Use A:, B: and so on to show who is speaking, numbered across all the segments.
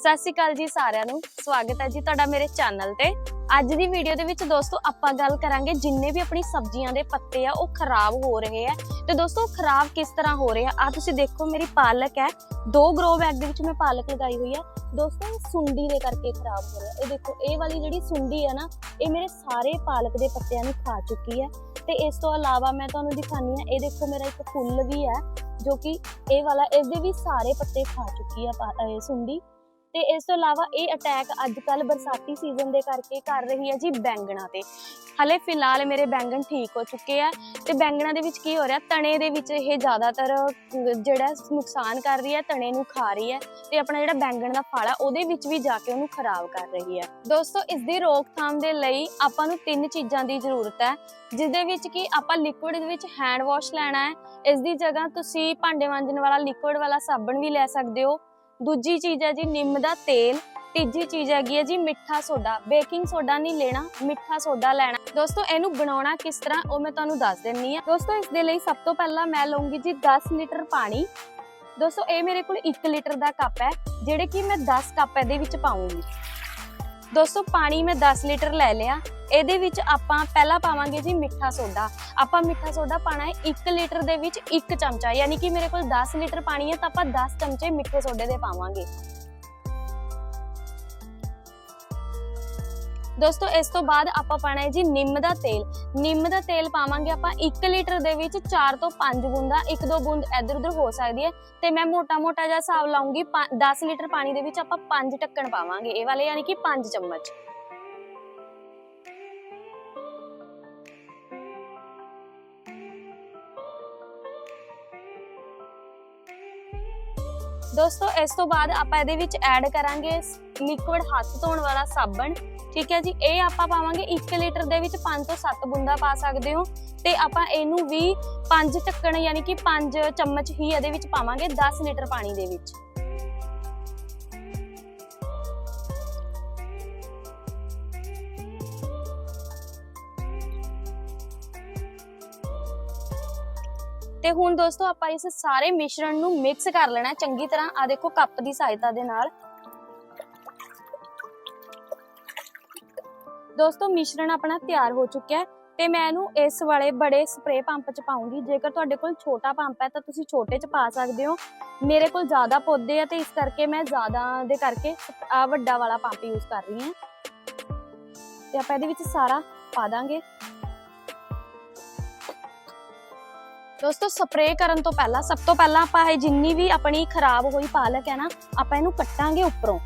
A: ਸਤਿ ਸ਼੍ਰੀ ਅਕਾਲ ਜੀ ਸਾਰਿਆਂ ਨੂੰ। ਸਵਾਗਤ ਹੈ ਜੀ ਤੁਹਾਡਾ ਮੇਰੇ ਚੈਨਲ ਤੇ। ਅੱਜ ਦੀ ਵੀਡੀਓ ਦੇ ਵਿੱਚ ਦੋਸਤੋ ਆਪਾਂ ਗੱਲ ਕਰਾਂਗੇ ਜਿੰਨੇ ਵੀ ਆਪਣੀ ਸਬਜ਼ੀਆਂ ਦੇ ਪੱਤੇ ਆ, ਉਹ ਖਰਾਬ ਹੋ ਰਹੇ ਆ। ਤੇ ਦੋਸਤੋ ਖਰਾਬ ਕਿਸ ਤਰ੍ਹਾਂ ਹੋ ਰਹੇ ਆ ਆ ਤੁਸੀਂ ਦੇਖੋ ਮੇਰੀ ਪਾਲਕ ਹੈ। ਦੋ ਗਰੋ ਬੈਗ ਦੇ ਵਿੱਚ ਮੈਂ ਪਾਲਕ ਲਗਾਈ ਹੋਈ ਹੈ ਦੋਸਤੋ ਸੁੰਡੀ ਦੇ ਕਰਕੇ ਖਰਾਬ ਹੋ ਰਿਹਾ। ਇਹ ਦੇਖੋ, ਇਹ ਵਾਲੀ ਜਿਹੜੀ ਸੁੰਡੀ ਹੈ ਨਾ, ਇਹ ਮੇਰੇ ਸਾਰੇ ਪਾਲਕ ਦੇ ਪੱਤਿਆਂ ਨੂੰ ਖਾ ਚੁੱਕੀ ਹੈ ਤੇ ਇਸ ਤੋਂ ਇਲਾਵਾ ਮੈਂ ਤੁਹਾਨੂੰ ਦਿਖਾਨੀ ਆ, ਇਹ ਦੇਖੋ ਮੇਰਾ ਇੱਕ ਫੁੱਲ ਵੀ ਹੈ ਜੋ ਕਿ ਇਹ ਵਾਲਾ, ਇਹਦੇ ਵੀ ਸਾਰੇ ਪੱਤੇ ਖਾ ਚੁੱਕੀ ਆ ਸੁੰਡੀ। ਤੇ ਇਸ ਤੋਂ ਇਲਾਵਾ ਇਹ ਅਟੈਕ ਅੱਜ ਕੱਲ ਬਰਸਾਤੀ ਸੀਜ਼ਨ ਦੇ ਕਰਕੇ ਕਰ ਰਹੀ ਹੈ ਜੀ ਬੈਂਗਣਾ ਤੇ। ਹਲੇ ਫਿਲਹਾਲ ਮੇਰੇ ਬੈਂਗਣ ਠੀਕ ਹੋ ਚੁੱਕੇ ਆ ਤੇ ਬੈਂਗਣਾ ਦੇ ਵਿੱਚ ਕੀ ਹੋ ਰਿਹਾ, ਤਣੇ ਦੇ ਵਿੱਚ ਇਹ ਜ਼ਿਆਦਾਤਰ ਜਿਹੜਾ ਨੁਕਸਾਨ ਕਰ ਰਹੀ ਹੈ, ਤਣੇ ਨੂੰ ਖਾ ਰਹੀ ਹੈ ਤੇ ਆਪਣਾ ਜਿਹੜਾ ਬੈਂਗਣ ਦਾ ਫਲ ਆ ਉਹਦੇ ਵਿੱਚ ਵੀ ਜਾ ਕੇ ਉਹਨੂੰ ਖਰਾਬ ਕਰ ਰਹੀ ਹੈ। ਦੋਸਤੋ, ਇਸ ਦੀ ਰੋਕਥਾਮ ਦੇ ਲਈ ਆਪਾਂ ਨੂੰ ਤਿੰਨ ਚੀਜ਼ਾਂ ਦੀ ਜ਼ਰੂਰਤ ਹੈ ਜਿਸ ਦੇ ਵਿੱਚ ਕਿ ਆਪਾਂ ਲਿਕੁਇਡ ਦੇ ਵਿੱਚ ਹੈਂਡ ਵਾਸ਼ ਲੈਣਾ ਹੈ। ਇਸ ਦੀ ਜਗ੍ਹਾ ਤੁਸੀਂ ਭਾਂਡੇ ਮਾਂਜਣ ਵਾਲਾ ਲਿਕੁਇਡ ਵਾਲਾ ਸਾਬਣ ਵੀ ਲੈ ਸਕਦੇ ਹੋ। ਦੂਜੀ ਚੀਜ਼ ਹੈ ਜੀ ਨਿੰਮ ਦਾ ਤੇਲ, ਤੀਜੀ ਚੀਜ਼ ਹੈਗੀ ਹੈ ਜੀ ਮਿੱਠਾ ਸੋਡਾ। ਬੇਕਿੰਗ ਸੋਡਾ ਨਹੀਂ ਲੈਣਾ, ਮਿੱਠਾ ਸੋਡਾ ਲੈਣਾ। ਦੋਸਤੋ, ਇਹਨੂੰ ਬਣਾਉਣਾ ਕਿਸ ਤਰ੍ਹਾਂ, ਉਹ ਮੈਂ ਤੁਹਾਨੂੰ ਦੱਸ ਦਿੰਨੀ ਆ ਦੋਸਤੋ, ਇਸ ਦੇ ਲਈ ਸਭ ਤੋਂ ਪਹਿਲਾਂ ਮੈਂ ਲਵਾਂਗੀ ਜੀ 10 ਲੀਟਰ ਪਾਣੀ। ਦੋਸਤੋ, ਇਹ ਮੇਰੇ ਕੋਲ 1 ਲੀਟਰ ਦਾ ਕੱਪ ਹੈ, ਜਿਹੜੇ ਕਿ ਮੈਂ 10 ਕੱਪ ਇਹਦੇ ਵਿੱਚ ਪਾਉਂਗੀ ਦੋਸਤੋ, ਪਾਣੀ ਮੈਂ 10 ਲੀਟਰ ਲੈ ਲਿਆ। ਇਹਦੇ ਵਿੱਚ ਆਪਾਂ ਪਹਿਲਾਂ ਪਾਵਾਂਗੇ ਜੀ ਮਿੱਠਾ ਸੋਡਾ। ਆਪਾਂ ਮਿੱਠਾ ਸੋਡਾ ਪਾਣਾ ਹੈ 1 ਲੀਟਰ ਦੇ ਵਿੱਚ 1 ਚਮਚਾ। ਯਾਨੀ ਕਿ ਮੇਰੇ ਕੋਲ 10 ਲੀਟਰ ਪਾਣੀ ਹੈ ਤਾਂ ਆਪਾਂ 10 ਚਮਚੇ ਮਿੱਠੇ ਸੋਡੇ ਦੇ ਪਾਵਾਂਗੇ। ਦੋਸਤੋ, ਇਸ ਤੋਂ ਬਾਅਦ ਆਪਾਂ ਪਾਣਾ ਹੈ ਜੀ ਨਿੰਮ ਦਾ ਤੇਲ। ਨਿੰਮ ਦਾ ਤੇਲ ਪਾਵਾਂਗੇ ਆਪਾਂ 1 ਲੀਟਰ ਦੇ ਵਿੱਚ 4 ਤੋਂ 5 ਬੂੰਦਾਂ, ਇੱਕ ਦੋ ਬੂੰਦ ਇੱਧਰ ਉੱਧਰ ਹੋ ਸਕਦੀ ਹੈ। ਤੇ ਮੈਂ ਮੋਟਾ-ਮੋਟਾ ਜਿਹਾ ਹਿਸਾਬ ਲਾਉਂਗੀ 10 ਲੀਟਰ ਪਾਣੀ ਦੇ ਵਿੱਚ ਆਪਾਂ 5 ਢੱਕਣ ਪਾਵਾਂਗੇ। ਇਹ ਵਾਲੇ ਯਾਨੀ ਕਿ 5 ਚਮਚ। ਦੋਸਤੋ, ਇਸ ਤੋਂ ਬਾਅਦ ਆਪਾਂ ਇਹਦੇ ਵਿੱਚ ਐਡ ਕਰਾਂਗੇ ਲਿਕੁਇਡ ਹੱਥ ਧੋਣ ਵਾਲਾ ਸਾਬਣ, ਠੀਕ ਹੈ ਜੀ? ਇਹ ਆਪਾਂ ਪਾਵਾਂਗੇ 1 ਲੀਟਰ ਦੇ ਵਿੱਚ 5 ਤੋਂ 7 ਬੂੰਦਾਂ ਪਾ ਸਕਦੇ ਹੋ। ਤੇ ਆਪਾਂ ਇਹਨੂੰ ਵੀ 5 ਢੱਕਣ ਯਾਨੀ ਕਿ 5 ਚਮਚ ਹੀ ਇਹਦੇ ਵਿੱਚ ਪਾਵਾਂਗੇ 10 ਲੀਟਰ ਪਾਣੀ ਦੇ ਵਿੱਚ। ਤੇ ਹੁਣ ਦੋਸਤੋ, ਆਪਾਂ ਇਸ ਸਾਰੇ ਮਿਸ਼ਰਣ ਨੂੰ ਮਿਕਸ ਕਰ ਲੈਣਾ ਚੰਗੀ ਤਰ੍ਹਾਂ। ਆ ਦੇਖੋ, ਕੱਪ ਦੀ ਸਹਾਇਤਾ ਦੇ ਨਾਲ। ਦੋਸਤੋ, ਮਿਸ਼ਰਣ ਆਪਣਾ ਤਿਆਰ ਹੋ ਚੁੱਕਿਆ ਹੈ ਤੇ ਮੈਂ ਇਹਨੂੰ ਇਸ ਵਾਲੇ ਬੜੇ ਸਪਰੇ ਪੰਪ ਚ ਪਾਉਂਗੀ। ਜੇਕਰ ਤੁਹਾਡੇ ਕੋਲ ਛੋਟਾ ਪੰਪ ਹੈ ਤਾਂ ਤੁਸੀਂ ਛੋਟੇ ਚ ਪਾ ਸਕਦੇ ਹੋ। ਮੇਰੇ ਕੋਲ ਜ਼ਿਆਦਾ ਪੌਦੇ ਆ ਤੇ ਇਸ ਕਰਕੇ ਮੈਂ ਜ਼ਿਆਦਾ ਦੇ ਕਰਕੇ ਆ ਵੱਡਾ ਵਾਲਾ ਪੰਪ ਯੂਜ਼ ਕਰ ਰਹੀ ਹਾਂ। ਤੇ ਆਪਾਂ ਇਹਦੇ ਵਿੱਚ ਸਾਰਾ ਪਾ ਦਾਂਗੇ। ਦੋਸਤੋ ਸਪਰੇਅ ਕਰਨ ਤੋਂ ਪਹਿਲਾਂ, ਸਭ ਤੋਂ ਪਹਿਲਾਂ ਆਪਾਂ ਇਹ ਜਿੰਨੀ ਵੀ ਆਪਣੀ ਖਰਾਬ ਹੋਈ ਪਾਲਕ ਹੈ ਨਾ, ਆਪਾਂ ਇਹਨੂੰ ਕੱਟਾਂਗੇ ਉੱਪਰੋਂ।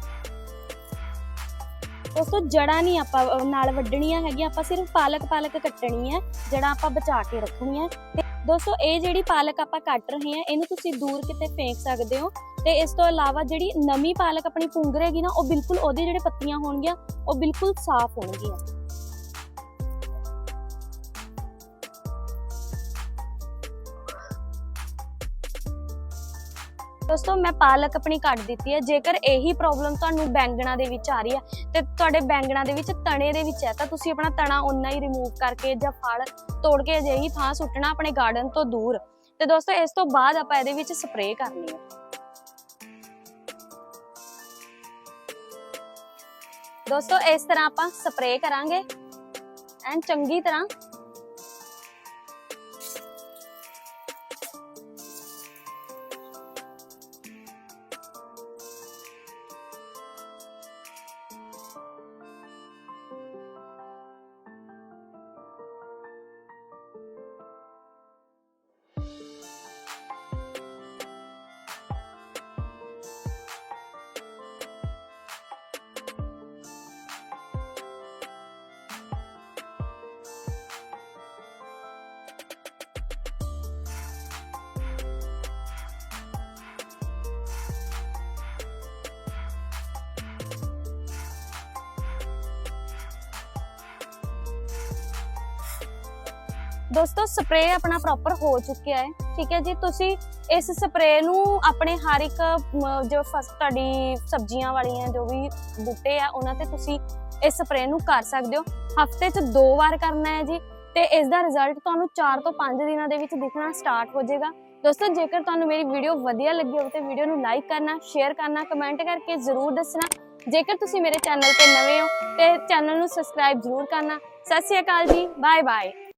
A: ਦੋਸਤੋ ਜੜਾਂ ਨਹੀਂ ਆਪਾਂ ਨਾਲ ਵੱਢਣੀਆਂ ਹੈਗੀਆਂ, ਆਪਾਂ ਸਿਰਫ ਪਾਲਕ ਪਾਲਕ ਕੱਟਣੀ ਹੈ, ਜੜਾਂ ਆਪਾਂ ਬਚਾ ਕੇ ਰੱਖਣੀ ਹੈ। ਤੇ ਦੋਸਤੋ, ਇਹ ਜਿਹੜੀ ਪਾਲਕ ਆਪਾਂ ਕੱਟ ਰਹੇ ਹਾਂ, ਇਹਨੂੰ ਤੁਸੀਂ ਦੂਰ ਕਿਤੇ ਫੇਂਕ ਸਕਦੇ ਹੋ। ਤੇ ਇਸ ਤੋਂ ਇਲਾਵਾ ਜਿਹੜੀ ਨਵੀਂ ਪਾਲਕ ਆਪਣੀ ਪੁੰਗਰੇਗੀ ਨਾ, ਉਹ ਬਿਲਕੁਲ ਉਹਦੇ ਜਿਹੜੇ ਪੱਤੀਆਂ ਹੋਣਗੀਆਂ, ਉਹ ਬਿਲਕੁਲ ਸਾਫ਼ ਹੋਣਗੀਆਂ। ਦੋਸਤੋ, ਮੈਂ ਪਾਲਕ ਆਪਣੀ ਕੱਟ ਦਿੱਤੀ ਹੈ। ਜੇਕਰ ਇਹੀ ਪ੍ਰੋਬਲਮ ਤੁਹਾਨੂੰ ਬੈਂਗਣਾ ਦੇ ਵਿੱਚ ਆ ਰਹੀ ਹੈ, ਤੇ ਤੁਹਾਡੇ ਬੈਂਗਣਾ ਦੇ ਵਿੱਚ ਤਣੇ ਦੇ ਵਿੱਚ ਹੈ, ਤਾਂ ਤੁਸੀਂ ਆਪਣਾ ਤਣਾ ਓਨਾ ਹੀ ਰਿਮੂਵ ਕਰਕੇ ਜਾਂ ਫਲ ਤੋੜ ਕੇ ਅਜਿਹੀ ਥਾਂ ਸੁੱਟਣਾ ਆਪਣੇ ਗਾਰਡਨ ਤੋਂ ਦੂਰ। ਤੇ ਦੋਸਤੋ, ਇਸ ਤੋਂ ਬਾਅਦ ਆਪਾਂ ਇਹਦੇ ਵਿੱਚ ਸਪਰੇਅ ਕਰਨੀ ਹੈ। ਦੋਸਤੋ, ਇਸ ਤਰ੍ਹਾਂ ਆਪਾਂ ਸਪਰੇਅ ਕਰਾਂਗੇ। ਐਨ ਚੰਗੀ ਤਰ੍ਹਾਂ ਦੋਸਤੋ ਸਪਰੇਅ ਆਪਣਾ ਪ੍ਰੋਪਰ ਹੋ ਚੁੱਕਿਆ ਹੈ, ਠੀਕ ਹੈ ਜੀ? ਤੁਸੀਂ ਇਸ ਸਪਰੇਅ ਨੂੰ ਆਪਣੇ ਹਰ ਇੱਕ ਜੋ ਫਸ, ਤੁਹਾਡੀ ਸਬਜ਼ੀਆਂ ਵਾਲੀਆਂ ਜੋ ਵੀ ਬੂਟੇ ਆ, ਉਹਨਾਂ ਤੇ ਤੁਸੀਂ ਇਸ ਸਪਰੇਅ ਨੂੰ ਕਰ ਸਕਦੇ ਹੋ। ਹਫ਼ਤੇ 'ਚ ਦੋ ਵਾਰ ਕਰਨਾ ਹੈ ਜੀ, ਤੇ ਇਸ ਦਾ ਰਿਜ਼ਲਟ ਤੁਹਾਨੂੰ 4 ਤੋਂ 5 ਦਿਨਾਂ ਦੇ ਵਿੱਚ ਦਿਖਣਾ ਸਟਾਰਟ ਹੋ ਜਾਏਗਾ। ਦੋਸਤੋ, ਜੇਕਰ ਤੁਹਾਨੂੰ ਮੇਰੀ ਵੀਡੀਓ ਵਧੀਆ ਲੱਗੀ ਹੋਵੇ, ਤੇ ਵੀਡੀਓ ਨੂੰ ਲਾਈਕ ਕਰਨਾ ਸ਼ੇਅਰ ਕਰਨਾ ਕਮੈਂਟ ਕਰਕੇ ਜ਼ਰੂਰ ਦੱਸਣਾ। ਜੇਕਰ ਤੁਸੀਂ ਮੇਰੇ ਚੈਨਲ ਤੇ ਨਵੇਂ ਹੋ, ਤੇ ਚੈਨਲ ਨੂੰ ਸਬਸਕ੍ਰਾਈਬ ਜ਼ਰੂਰ ਕਰਨਾ। ਸਤਿ ਸ਼੍ਰੀ ਅਕਾਲ ਜੀ ਬਾਏ ਬਾਏ